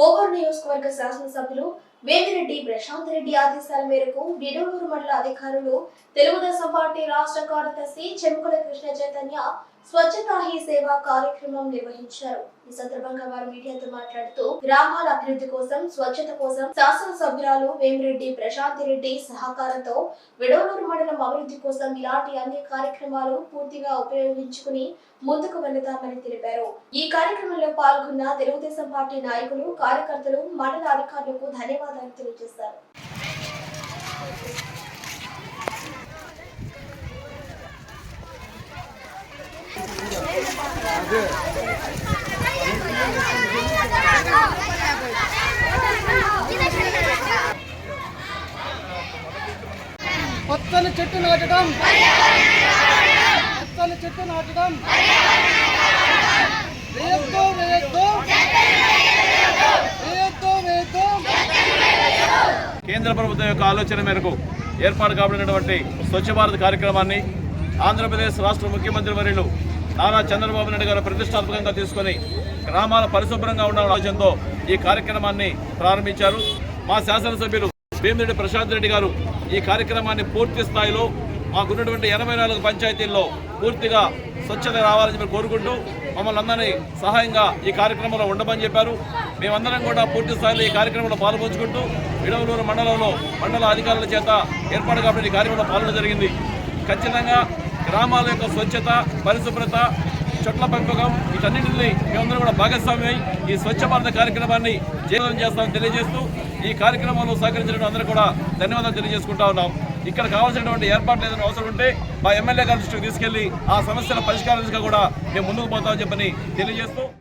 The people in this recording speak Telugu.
కోవూరు నియోజకవర్గ శాసనసభ్యులు వేమిరెడ్డి ప్రశాంత్ రెడ్డి ఆదేశాల మేరకు నిడూరు మండల అధికారులు తెలుగుదేశం పార్టీ రాష్ట్ర కార్యదర్శి చెముకుల కృష్ణ చైతన్య స్వచ్ఛతా హీ సేవ కార్యక్రమం నిర్వహించారు. ఈ సందర్భంగా వారు మీడియాతో మాట్లాడుతూ గ్రామాల అభివృద్ధి కోసం స్వచ్ఛత కోసం శాసనసభ్యురాలు వేమిరెడ్డి ప్రశాంతి రెడ్డి సహకారంతో విడవలూరు మండలం అభివృద్ధి కోసం ఇలాంటి అన్ని కార్యక్రమాలు పూర్తిగా ఉపయోగించుకుని ముందుకు వెళతామని తెలిపారు. ఈ కార్యక్రమంలో పాల్గొన్న తెలుగుదేశం పార్టీ నాయకులు కార్యకర్తలు మండల అధికారులకు ధన్యవాదాలు తెలియజేశారు. పచ్చని చెట్టు నాటడం. పచ్చని చెట్టు నాటడం. వేయొద్దు వేయొద్దు. వేయొద్దు వేయొద్దు. కేంద్ర ప్రభుత్వం యొక్క ఆలోచన మేరకు ఏర్పాటు కాబడినటువంటి స్వచ్ఛ భారత్ కార్యక్రమాన్ని ఆంధ్రప్రదేశ్ రాష్ట్ర ముఖ్యమంత్రి వర్యులు నారా చంద్రబాబు నాయుడు గారు ప్రతిష్టాత్మకంగా తీసుకొని గ్రామాల పరిశుభ్రంగా ఉండాలనే ఆలోచనతో ఈ కార్యక్రమాన్ని ప్రారంభించారు. మా శాసనసభ్యులు భీమిరెడ్డి ప్రశాంత్ రెడ్డి గారు ఈ కార్యక్రమాన్ని పూర్తి స్థాయిలో మాకున్నటువంటి ఎనభై నాలుగు పంచాయతీల్లో పూర్తిగా స్వచ్ఛత రావాలని చెప్పి కోరుకుంటూ మమ్మల్ని అందరినీ సహాయంగా ఈ కార్యక్రమంలో ఉండమని చెప్పారు. మేమందరం కూడా పూర్తి స్థాయిలో ఈ కార్యక్రమంలో పాల్పంచుకుంటూ విడవలూరు మండలంలో మండల అధికారుల చేత ఏర్పాటు కాబట్టి ఈ కార్యక్రమంలో పాల్గొనడం జరిగింది. ఖచ్చితంగా గ్రామాల యొక్క స్వచ్ఛత పరిశుభ్రత చెట్ల పెంపకం వీటన్నింటినీ మేమందరం కూడా భాగస్వామ్యం ఈ స్వచ్ఛ భారత కార్యక్రమాన్ని జయప్రదం చేస్తామని తెలియజేస్తూ ఈ కార్యక్రమంలో సహకరించిన అందరూ కూడా ధన్యవాదాలు తెలియజేసుకుంటా ఉన్నాం. ఇక్కడ కావాల్సినటువంటి ఏర్పాట్లు ఏదైనా అవసరం ఉంటే మా ఎమ్మెల్యే గారి దృష్టికి తీసుకెళ్ళి ఆ సమస్యల పరిష్కారం కూడా మేము ముందుకు పోతామని చెప్పని తెలియజేస్తూ